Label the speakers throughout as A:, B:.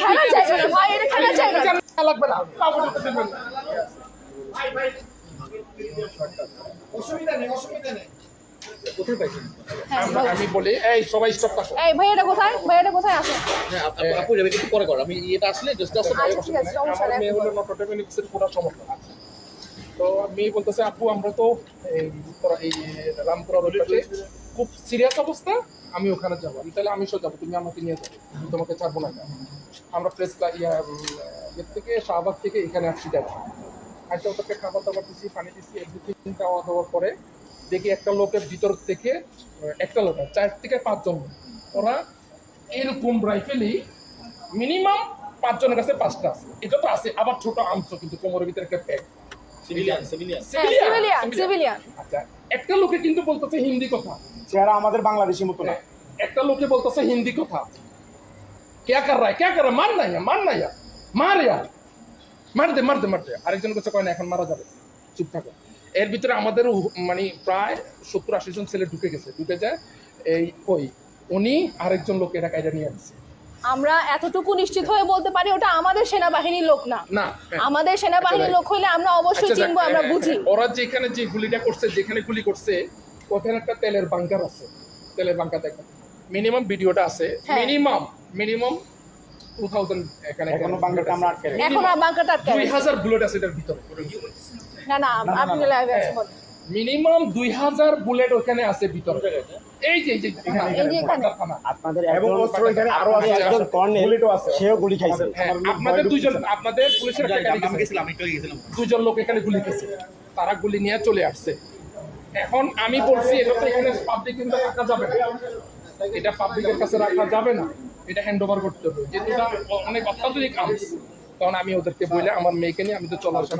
A: খেলার জায়গা না ভাই এটা খেলার জায়গা না।
B: লাগবে না কাপড় দিতে
C: অসুবিধা নেই অসুবিধা নেই।
B: কোথায় পাইছেন? আমরা-
A: বলো।
B: আমি বলি এই সবাই স্টপ থাকো
A: এই ভাই এটা কোথায়? ভাই এটা কোথায় আছে?
D: হ্যাঁ আপু যাবে একটু পরে করো। আমি এটা আসলে জাস্ট আসলে
A: আচ্ছা ঠিক আছে সমস্যা নেই।
B: মেয়ে হলো নট ডেমিনিক্সের পুরো সমস্যা আছে তো মেয়ে বলতেছে আপু আমরা তো এই এই রামপুরা রোড পাশে খুব সিরিয়াস অবস্থা আমি ওখানে যাব। আমি তাহলে আমি সব যাব তুমি আমাকে নিয়ে যাব। আমি তোমাকে ছাড়বো না কেন? আমরা প্রেস ইয়া থেকে শাহবাগ থেকে এখানে আসছি যাব আজকে ওদেরকে খাবার দাবার দিচ্ছি পানি দিচ্ছি এভরিথিং খাওয়া দাওয়ার পরে দেখি একটা লোকের ভিতর থেকে একটা লোক না, চার থেকে পাঁচজন লোক। ওরা এরকম রাইফেলই মিনিমাম পাঁচজনের কাছে পাঁচটা আছে। এটা তো আছে আবার ছোট আমসো কিন্তু কোমরের ভিতরে একটা
D: pack civilian
A: civilian civilian civilian
B: আচ্ছা একটা লোকে কিন্তু বলতেছে হিন্দি কথা।
C: চেহারা আমাদের বাংলাদেশি মতো না
B: একটা লোকে বলতেছে হিন্দি কথা क्या कर रहा है क्या कर रहा है मार ना यार मार ना यार मार यार মার দে মার দে মার দে আরেকজন কাছে কয় না এখন মারা যাবে চুপ থাকো এর ভিতরে আমাদের উ- মানে প্রায় সত্তর আশি জন ছেলে ঢুকে গেছে ঢুকে যায় এই ওই উনি আরেকজন লোক এটা কায়দা নিয়ে আসছে
A: আমরা এতটুকু নিশ্চিত হয়ে বলতে পারি ওটা আমাদের সেনাবাহিনীর লোক না
B: না হ্যাঁ।
A: আমাদের সেনাবাহিনীর লোক হইলে আমরা অবশ্যই
B: আচ্ছা,
A: চিনবো
B: যাক,
A: আমরা
B: হ্যাঁ,
A: বুঝি
B: হ্যাঁ, ওরা যেখানে যে গুলিটা করছে যেখানে গুলি করছে ওখানে একটা তেলের বাংকার আছে? তেলের বাংকার দেখেন মিনিমাম ভিডিওটা আছে।
A: হ্যাঁ।
B: মিনিমাম মিনিমাম টু থাউজেন্ড এখানে
C: এখনও বাংলাটা আমরা আটকে
A: এখন আর আটকে
B: দুই হাজার বুলেট আছে এটার ভিতরে।
A: না না আপনি লাইভে আছে
B: মিনিমাম দুই হাজার বুলেট ওখানে আছে ভিতরে। এই যে এই যে এখানে,
A: এই যে এখানে।
B: থানা।
E: আপনাদের
C: এবং অস্ত্র এখানে আরও আছে।
E: একজন কর্নেল
C: বুলেটও আছে।
E: সেও গুলি খাইছে।
B: আপনাদের দুইজন আপনাদের পুলিশের একটা গাড়ি
D: গেছিলাম আমি একটু গেছিলাম।
B: দুজন লোক এখানে গুলি খেয়েছে তারা গুলি নিয়ে চলে আসছে। এখন আমি বলছি এটা তো এখানে পাবলিক কিন্তু রাখা যাবে না। এটা পাবলিকের কাছে রাখা যাবে না। এটা হ্যান্ড ওভার করতে হবে। যেহেতু এটা অনেক অত্যাধুনিক আর্মস তখন আমি ওদেরকে বলে আমার মেয়েকে নিয়ে আমি তো চলে আসেন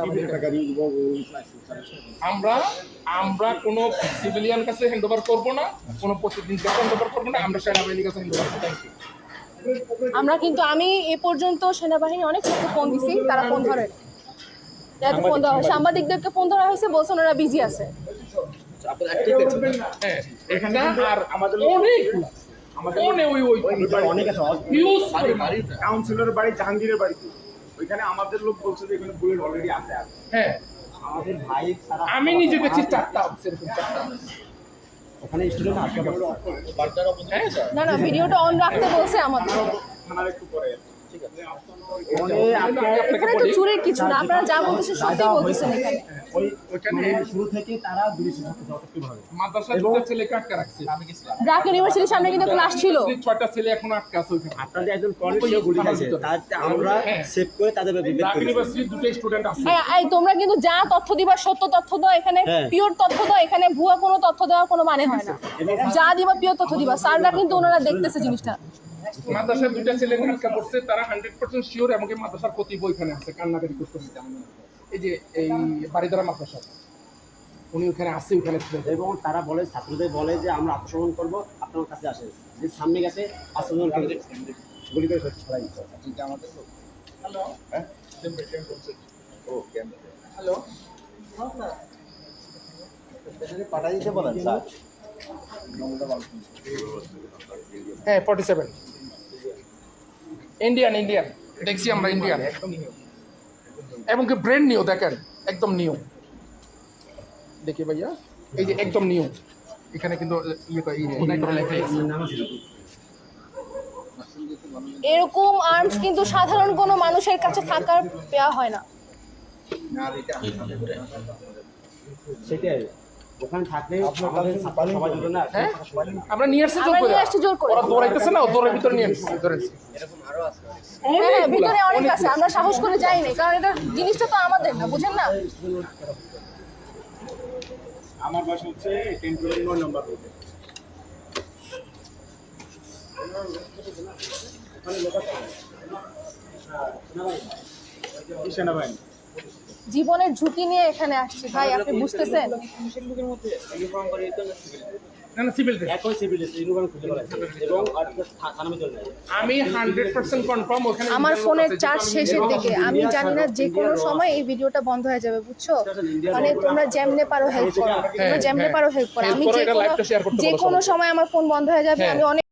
B: আমরা আমরা কোনো সিভিলিয়ান কাছে হ্যান্ড ওভার করব না কোনো প্রতিদিন কাছে হ্যান্ড ওভার করব না আমরা সেনাবাহিনীর কাছে হ্যান্ড ওভার থ্যাংক ইউ
A: আমরা কিন্তু আমি এ পর্যন্ত সেনাবাহিনী অনেক কিছু ফোন দিছি তারা ফোন ধরে। যাতে ফোন দেওয়া সাংবাদিকদেরকে ফোন ধরা হয়েছে বলছেন ওরা বিজি আছে।
B: হ্যাঁ এখানে আর আমাদের অনেক আমাদের ওই ওই
E: অনেক আছে।
D: বাড়ি
C: কাউন্সিলরের বাড়ি জাহাঙ্গীরের বাড়িতে। ওইখানে আমাদের লোক বলছে যে এখানে বুলেট অলরেডি আছে
B: হ্যাঁ।
E: আমাদের ভাই
B: আমি নিজে দেখছি চারটা
E: ওখানে স্টুডেন্ট
B: হ্যাঁ
A: না না ভিডিওটা অন রাখতে বলছে আমাদের।
C: থানার একটু পরে।
A: এখানে তো চুরির কিছু না আপনারা যা বলতেছেন সত্যি বলতেছেন ইউনিভার্সিটির সামনে কিন্তু ক্লাস ছিল।
B: ছয়টা ছেলে এখন আটকে আছে
E: আপনাদের একজন আমরা
B: হ্যাঁ।
E: সেভ করে তাদের
B: স্টুডেন্ট আছে।
A: হ্যাঁ এই তোমরা কিন্তু যা তথ্য দিবা সত্য তথ্য দাও এখানে
E: হ্যাঁ।
A: পিওর তথ্য দাও এখানে ভুয়া কোনো তথ্য দেওয়ার কোনো মানে হয় না। যা দিবা পিওর তথ্য দিবা। স্যাররা কিন্তু ওনারা দেখতেছে জিনিসটা।
B: মাদ্রাসার দুইটা ছেলে আটকা পড়ছে তারা হান্ড্রেড পার্সেন্ট শিওর এমনকি মাদ্রাসার প্রতি ওইখানে আছে কান্নাকাটি করতেছে এই যে এই বাড়িদারা মাদ্রাসা উনি ওখানে আছে ওখানে ছিলেন
E: এবং তারা বলে ছাত্রদের বলে যে আমরা আত্মসমর্পণ করব আপনার কাছে আসেন। যে সামনে গেছে আত্মসমর্পণ করবে গুলি করে ফেলাই দিচ্ছে।
B: হ্যালো?
E: পাঠাই দিতে বলেন স্যার।
B: হ্যাঁ ফর্টি সেভেন ইন্ডিয়ান ইন্ডিয়ান দেখছি আমরা ইন্ডিয়ান এবং কি ব্রেন নিউ দেখেন একদম নিউ দেখি ভাইয়া এই যে একদম নিউ এখানে কিন্তু ইয়ে করে, ইয়ে, খোদাই করে লেখা আছে।
A: এরকম আর্মস কিন্তু সাধারণ কোনো মানুষের কাছে থাকার পেয়া হয় না।
E: সেটাই। ওখানে থাকলে সবাই জন্য না
B: হ্যাঁ? আমরা নিয়ে আসছি জোর করে।
A: আসছি জোর করে।
B: ওরা দৌড়াইতেছে না দৌড়ের ভিতরে নিয়ে আসছি ধরেছি
A: হ্যাঁ হ্যাঁ ভিতরে অনেক আছে আমরা সাহস করে যাই না কারণ এটা জিনিসটা তো আমাদের না বুঝেন না?
C: আমার বাসা হচ্ছে টেম্পোরারি নম্বর সেনাবাহিনী।
A: জীবনের ঝুঁকি নিয়ে এখানে আসছি। ভাই আপনি বুঝতেছেন? আমার ফোনের চার্জ
B: যে কোনো
A: শেষের দিকে আমি জানি না যে কোনো সময় এই ভিডিওটা বন্ধ হয়ে যাবে বুঝছ? মানে তোমরা যেমনে পারো হেল্প করো। তোমরা যেমনে
B: হ্যাঁ।
A: পারো হেল্প করো। আমি যে কোনো। সময় আমার ফোন বন্ধ হয়ে যাবে
B: হ্যাঁ।
A: আমি অনেক